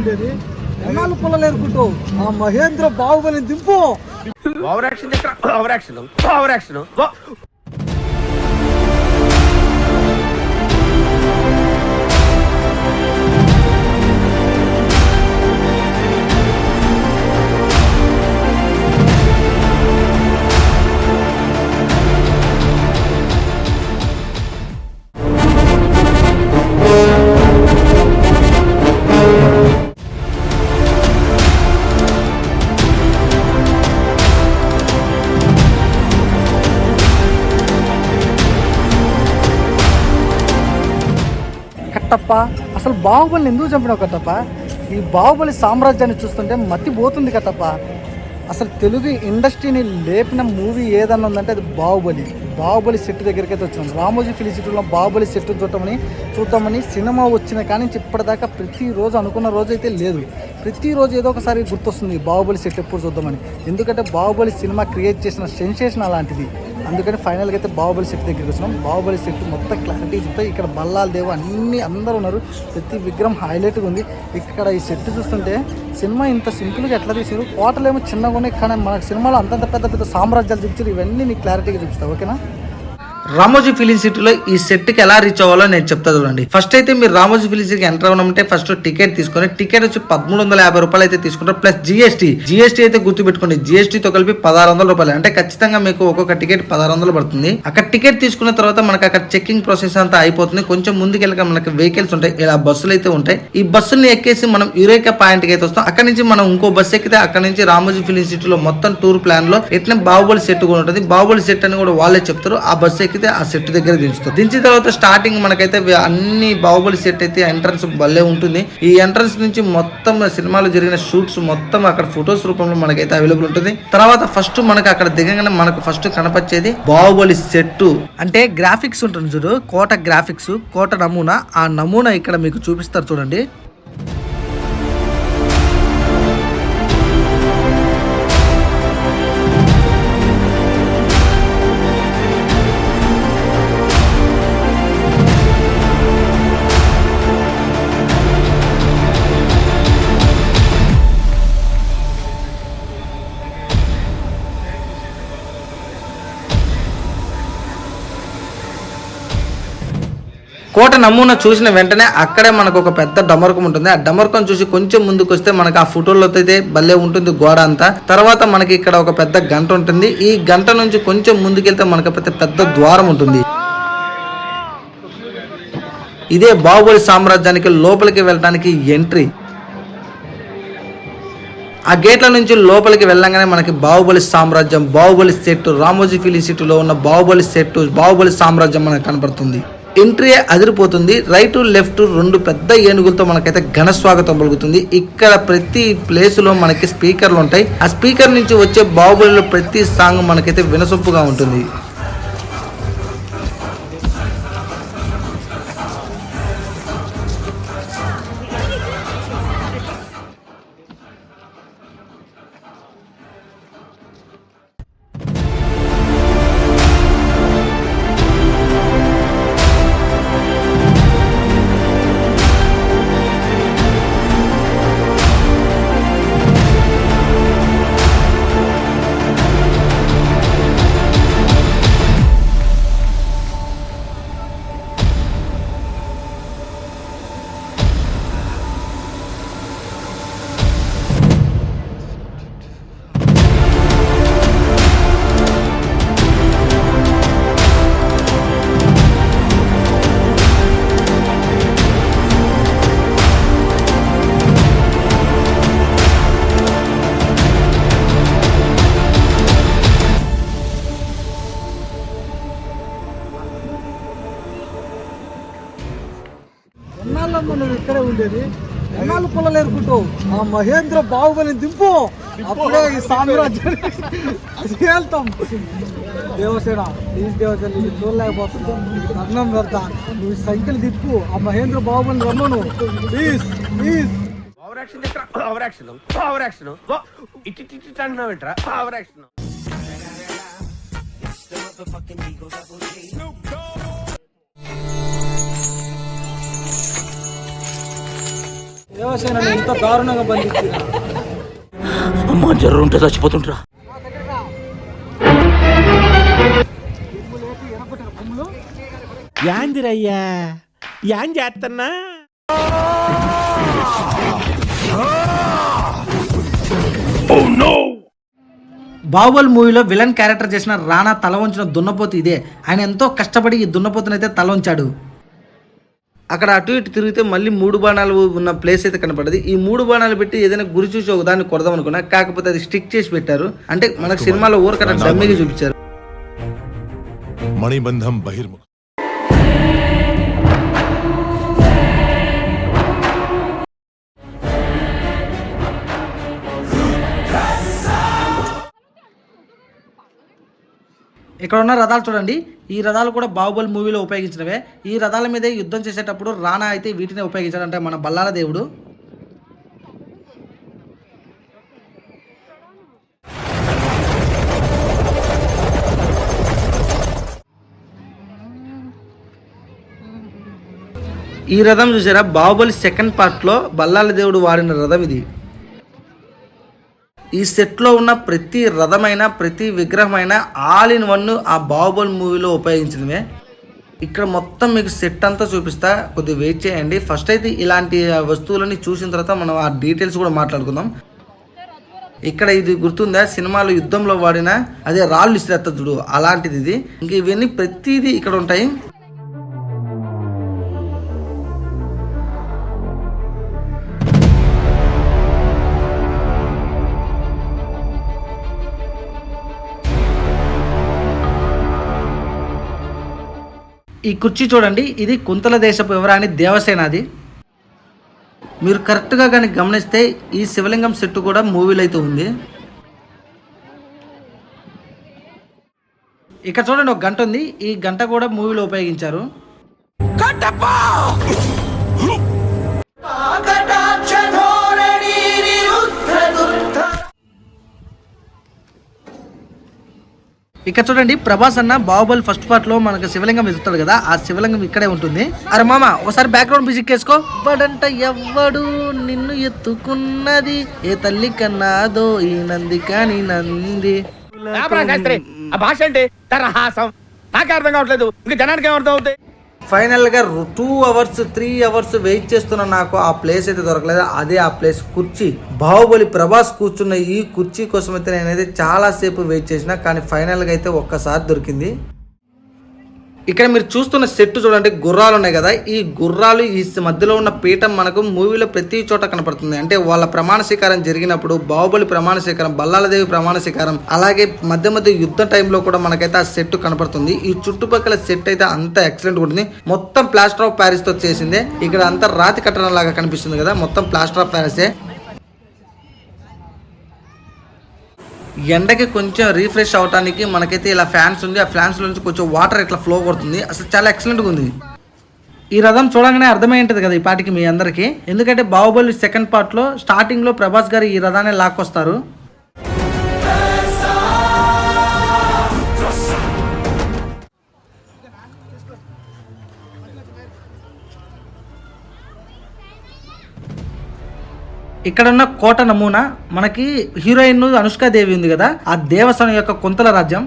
ఉండేది. ఎన్నాళ్ళు పుల్లలు ఏరుకుంటూ ఆ మహేంద్ర బాహుబలిని దింపు. కట్టప్ప అసలు బాహుబలిని ఎందుకు చంపినావు కట్టప్ప ఈ బాహుబలి సామ్రాజ్యాన్ని చూస్తుంటే మతిపోతుంది కట్టప్ప అసలు తెలుగు ఇండస్ట్రీని లేపిన మూవీ ఏదన్నా ఉందంటే అది బాహుబలి. బాహుబలి సెట్ దగ్గరికి అయితే వచ్చాం. రామోజీ ఫిలిం సిటీలో బాహుబలి సెట్ చూడటమని చూద్దామని సినిమా వచ్చిన కానీ నుంచి ఇప్పటిదాకా ప్రతిరోజు అనుకున్న రోజు అయితే లేదు. ప్రతిరోజు ఏదో ఒకసారి గుర్తొస్తుంది బాహుబలి సెట్ ఎప్పుడు చూద్దామని. ఎందుకంటే బాహుబలి సినిమా క్రియేట్ చేసిన సెన్సేషన్ అలాంటిది. అందుకని ఫైనల్గా అయితే బాహుబలి సెట్ దగ్గరికి వచ్చినాం. బాహుబలి సెట్ మొత్తం క్లారిటీ చెప్తే ఇక్కడ బల్లాల దేవు అన్ని అందరూ ఉన్నారు. ప్రతి విగ్రహం హైలైట్గా ఉంది. ఇక్కడ ఈ సెట్ చూస్తుంటే సినిమా ఇంత సింపుల్గా ఎట్లా తీసారు కోటలేమో చిన్నగా ఉన్నాయి కానీ మన సినిమాలో అంతంత పెద్ద పెద్ద సామ్రాజ్యాలు చూపించారు. ఇవన్నీ నీకు క్లారిటీగా చూపిస్తావు ఓకేనా? రామోజీ ఫిలిం సిటీలో ఈ సెట్కి ఎలా రీచ్ అవ్వాలో నేను చెప్తా చూడండి. ఫస్ట్ అయితే మీరు రామోజీ ఫిలిం సిటీకి ఎంటర్ అవ్వమంటే ఫస్ట్ టికెట్ తీసుకొని టికెట్ వచ్చి పదమూడు వందల యాభై రూపాయలు అయితే తీసుకుంటారు ప్లస్ జిఎస్టీ జిఎస్టీ అయితే గుర్తుపెట్టుకోండి GST కలిపి పదహారు వందల రూపాయలు. అంటే ఖచ్చితంగా మీకు ఒక్కొక్క టికెట్ పదహారు వందలు పడుతుంది. అక్కడ టికెట్ తీసుకున్న తర్వాత మనకి అక్కడ చెక్కింగ్ ప్రాసెస్ అంతా అయిపోతుంది. కొంచెం ముందుకెళ్ళక మనకి వెహికల్స్ ఉంటాయి ఇలా బస్సులు అయితే ఉంటాయి. ఈ బస్సుల్ని ఎక్కేసి మనం యురేకా పాయింట్కి అయితే వస్తాం. అక్కడ నుంచి మనం ఇంకో బస్సు ఎక్కితే అక్కడ నుంచి రామోజీ ఫిలిం సిటీలో మొత్తం టూర్ ప్లాన్లో ఎట్లా బాహుబలి సెట్ కూడా ఉంటుంది. బాహుబలి సెట్ అని కూడా వాళ్ళే చెప్తారు. ఆ బస్సు ఎక్కి ఎక్కితే ఆ సెట్ దగ్గర దించుతారు. దించిన తర్వాత స్టార్టింగ్ మనకైతే అన్ని బాహుబలి సెట్ అయితే ఎంట్రన్స్ భలే ఉంటుంది. ఈ ఎంట్రన్స్ నుంచి మొత్తం సినిమాలో జరిగిన షూట్స్ మొత్తం అక్కడ ఫొటోస్ రూపంలో మనకైతే అవైలబుల్ ఉంటుంది. తర్వాత ఫస్ట్ మనకి అక్కడ దిగంగానే మనకు ఫస్ట్ కనపచ్చేది బాహుబలి సెట్ అంటే గ్రాఫిక్స్ ఉంటుంది చూడు కోట గ్రాఫిక్స్ కోట నమూనా. ఆ నమూనా ఇక్కడ మీకు చూపిస్తారు చూడండి. కోట నమూనా చూసిన వెంటనే అక్కడే మనకు ఒక పెద్ద డమరకం ఉంటుంది. ఆ డమరకం చూసి కొంచెం ముందుకు వస్తే మనకు ఆ ఫోటోలో అయితే భలే ఉంటుంది గోడ అంతా. తర్వాత మనకి ఇక్కడ ఒక పెద్ద గంట ఉంటుంది. ఈ గంట నుంచి కొంచెం ముందుకెళ్తే మనకు పెద్ద పెద్ద ద్వారం ఉంటుంది. ఇదే బాహుబలి సామ్రాజ్యానికి లోపలికి వెళ్ళడానికి ఎంట్రీ. ఆ గేట్ల నుంచి లోపలికి వెళ్ళంగానే మనకి బాహుబలి సామ్రాజ్యం బాహుబలి సెట్ రామోజీ ఫిలిం సిటీలో ఉన్న బాహుబలి సెట్ బాహుబలి సామ్రాజ్యం మనకు కనపడుతుంది. ఎంట్రీ అదిరిపోతుంది. రైట్ లెఫ్ట్ రెండు పెద్ద ఏనుగులతో మనకైతే ఘన స్వాగతం పలుకుతుంది. ఇక్కడ ప్రతి ప్లేస్లో మనకి స్పీకర్లు ఉంటాయి. ఆ స్పీకర్ నుంచి వచ్చే బాహుబలిలో ప్రతి సాంగ్ మనకైతే వినసొంపుగా ఉంటుంది. ఎన్నాళ్ళమ్మ నువ్వు ఇక్కడే ఉండేది. ఎన్నాళ్ళు పుల్లలు ఏరుకుంటూ ఆ మహేంద్ర బాహుబలిని దింపు. అప్పుడే ఈ సామ్రాజ్యాన్ని వెళ్తాం దేవసేన ప్లీజ్ దేవసేన నీకు చూడలేకపోతున్నాం నీకు దండం పెడతా. నువ్వు సంఖ్యలు దిప్పు ఆ మహేంద్ర బాహుబలిని రమ్మను. ప్లీజ్ ప్లీజ్ ఓవర్ ఏంట్రా ఓవర్ యాక్షన్ దేవసేన ఎంత దారుణంగా బంధించిన? అమ్మ జ్వరం ఉంటే చచ్చిపోతుంటరా యాందిరయ్యా యాం చేస్తున్నా బాహుబలి మూవీలో విలన్ క్యారెక్టర్ చేసిన రానా తల వంచిన దున్నపోతు ఇదే. ఆయన ఎంతో కష్టపడి ఈ దున్నపోతునైతే తల వంచాడు. అక్కడ అటు ఇటు తిరిగితే మళ్ళీ మూడు బాణాలు ఉన్న ప్లేస్ అయితే కనపడదు. ఈ మూడు బాణాలు పెట్టి ఏదైనా గురి చూసి ఒక దాన్ని కొడదాం అనుకున్నా కాకపోతే అది స్టిక్ చేసి పెట్టారు. అంటే మనకు సినిమాలో ఊరికన్నా డమ్మిగా చూపించారు. మణిబంధం బహిర్ముఖం. ఇక్కడ ఉన్న రథాలు చూడండి. ఈ రథాలు కూడా బాహుబలి మూవీలో ఉపయోగించినవే. ఈ రథాల మీద యుద్ధం చేసేటప్పుడు రానా అయితే వీటిని ఉపయోగించాడు అంటే మన బల్లాల దేవుడు. ఈ రథం చూసారా? బాహుబలి సెకండ్ పార్ట్లో బల్లాల దేవుడు వాడిన రథం ఇది. ఈ సెట్లో ఉన్న ప్రతి రథమైన ప్రతి విగ్రహమైన ఆల్ ఇన్ వన్ ఆ బాహుబలి మూవీలో ఉపయోగించినవే. ఇక్కడ మొత్తం మీకు సెట్ అంతా చూపిస్తా. కొద్దిగా వెయిట్ చేయండి. ఫస్ట్ అయితే ఇలాంటి వస్తువులని చూసిన తర్వాత మనం ఆ డీటెయిల్స్ కూడా మాట్లాడుకుందాం. ఇక్కడ ఇది గుర్తుందా? సినిమాలో యుద్ధంలో వాడిన అదే రాళ్ళు ఇస్తారు చూడు. అలాంటిది ఇది. ఇంక ఇవన్నీ ప్రతిదీ ఇక్కడ ఉంటాయి. ఈ కుర్చీ చూడండి ఇది కుంతల దేశపు వివరాని దేవసేనది. మీరు కరెక్ట్గా కానీ గమనిస్తే ఈ శివలింగం సెట్ కూడా మూవీలో అయితే ఉంది. ఇక్కడ చూడండి ఒక గంట ఉంది. ఈ గంట కూడా మూవీలో ఉపయోగించారు. ఇక్కడ చూడండి ప్రభాస్ అన్న బాహుబలి ఫస్ట్ పార్ట్లో మనకు శివలింగం ఎదుగుతాడు కదా ఆ శివలింగం ఇక్కడే ఉంటుంది. అరే మామ ఒకసారి బ్యాక్గ్రౌండ్ మ్యూజిక్ వేసుకో. ఎవ్వడంట ఎవ్వడు నిన్ను ఎత్తుకున్నది ఏ తల్లి కన్నాదో ఈ నంది కాని నంది. ఆ భాష అంటే తరహాసం. నాకే అర్థం కావట్లేదు. ఇంకా జనానికి ఏమర్థం అవుతాయి ఫైనల్గా two hours three hours wait చేస్తున్న నాకు ఆ ప్లేస్ అయితే దొరకలేదు. అదే ఆ ప్లేస్ కుర్చీ. బాహుబలి ప్రభాస్ కూర్చున్న ఈ కుర్చీ కోసం అయితే నేనైతే చాలాసేపు వెయిట్ చేసిన కానీ ఫైనల్గా అయితే ఒక్కసారి దొరికింది. ఇక్కడ మీరు చూస్తున్న సెట్ చూడండి గుర్రాలు ఉన్నాయి కదా. ఈ గుర్రాలు ఈ మధ్యలో ఉన్న పీఠం మనకు మూవీలో ప్రతి చోట కనపడుతుంది. అంటే వాళ్ళ ప్రమాణ స్వీకారం జరిగినప్పుడు బాహుబలి ప్రమాణ స్వీకారం బల్లాలదేవి ప్రమాణ స్వీకారం అలాగే మధ్య మధ్య యుద్ధ టైంలో కూడా మనకైతే ఆ సెట్ కనపడుతుంది. ఈ చుట్టుపక్కల సెట్ అయితే అంత ఎక్సలెంట్ ఉంటుంది. మొత్తం ప్లాస్టర్ ఆఫ్ ప్యారిస్తో చేసిందే. ఇక్కడ అంతా రాతి కట్టడం లాగా కనిపిస్తుంది కదా మొత్తం ప్లాస్టర్ ఆఫ్ ప్యారిసే ఎండకి కొంచెం రీఫ్రెష్ అవడానికి మనకైతే ఇలా ఫ్యాన్స్ ఉంది. ఆ ఫ్యాన్స్ నుంచి కొంచెం వాటర్ ఇట్లా ఫ్లో కొడుతుంది. అసలు చాలా ఎక్సలెంట్గా ఉంది. ఈ రథం చూడగానే అర్థమై ఉంటుంది కదా ఈ పాటికి మీ అందరికీ. ఎందుకంటే బాహుబలి సెకండ్ పార్ట్లో స్టార్టింగ్లో ప్రభాస్ గారు ఈ రథాన్ని లాక్కొస్తారు. ఇక్కడున్న కోట నమూనా మనకి హీరోయిన్ అనుష్కాదేవి ఉంది కదా ఆ దేవస్థానం యొక్క కొంతల రాజ్యం.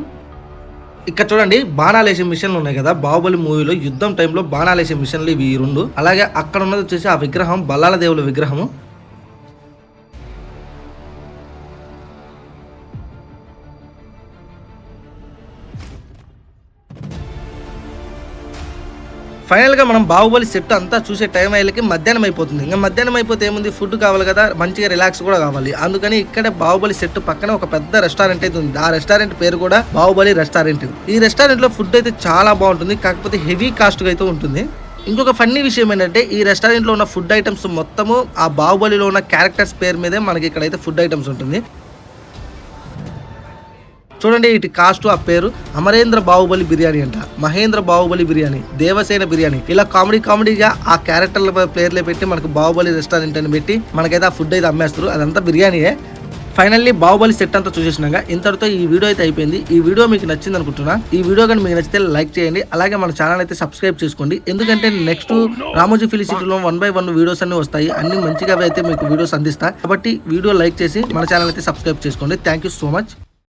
ఇక్కడ చూడండి బాణాలేసే మిషన్లు ఉన్నాయి కదా బాహుబలి మూవీలో యుద్ధం టైంలో బాణాలేసే మిషన్లు ఇవి రెండు. అలాగే అక్కడ ఉన్నది వచ్చేసి ఆ విగ్రహం బల్లాల దేవుల విగ్రహము. ఫైనల్గా మనం బాహుబలి సెట్ అంతా చూసే టైం అయ్యేకి మధ్యాహ్నం అయిపోతుంది. ఇంకా మధ్యాహ్నం అయిపోతే ఏముంది? ఫుడ్ కావాలి కదా మంచిగా రిలాక్స్ కూడా కావాలి. అందుకని ఇక్కడ బాహుబలి సెట్ పక్కన ఒక పెద్ద రెస్టారెంట్ అయితే ఉంది. ఆ రెస్టారెంట్ పేరు కూడా బాహుబలి రెస్టారెంట్. ఈ రెస్టారెంట్లో ఫుడ్ అయితే చాలా బాగుంటుంది. కాకపోతే హెవీ కాస్ట్ అయితే ఉంటుంది. ఇంకొక ఫన్నీ విషయం ఏంటంటే ఈ రెస్టారెంట్లో ఉన్న ఫుడ్ ఐటమ్స్ మొత్తము ఆ బాహుబలిలో ఉన్న క్యారెక్టర్స్ పేరు మీదే మనకి ఇక్కడైతే ఫుడ్ ఐటమ్స్ ఉంటుంది. చూడండి ఇటు కాస్ట్ ఆ పేరు. అమరేంద్ర బాహుబలి బిర్యానీ అంట. మహేంద్ర బాహుబలి బిర్యానీ దేవసేన బిర్యానీ. ఇలా కామెడీ కామెడీగా ఆ క్యారెక్టర్ల పేర్లే పెట్టి మనకు బాహుబలి రెస్టారెంట్ అని పెట్టి మనకైతే ఆ ఫుడ్ అయితే అమ్మేస్తారు. అదంతా బిర్యానీయే. ఫైనల్లీ బాహుబలి సెట్ అంతా చూసేసినాక ఇంతటితో ఈ వీడియో అయితే అయిపోయింది. ఈ వీడియో మీకు నచ్చింది అనుకుంటున్నా. ఈ వీడియో కానీ మీకు నచ్చితే లైక్ చేయండి. అలాగే మన ఛానల్ అయితే సబ్స్క్రైబ్ చేసుకోండి. ఎందుకంటే నెక్స్ట్ రామోజీ ఫిలిసిటీలో వన్ బై వన్ వీడియోస్ అన్ని వస్తాయి. అన్ని మంచిగా అయితే మీకు వీడియోస్ అందిస్తా. కాబట్టి వీడియో లైక్ చేసి మన ఛానల్ అయితే సబ్స్క్రైబ్ చేసుకోండి. Thank you so much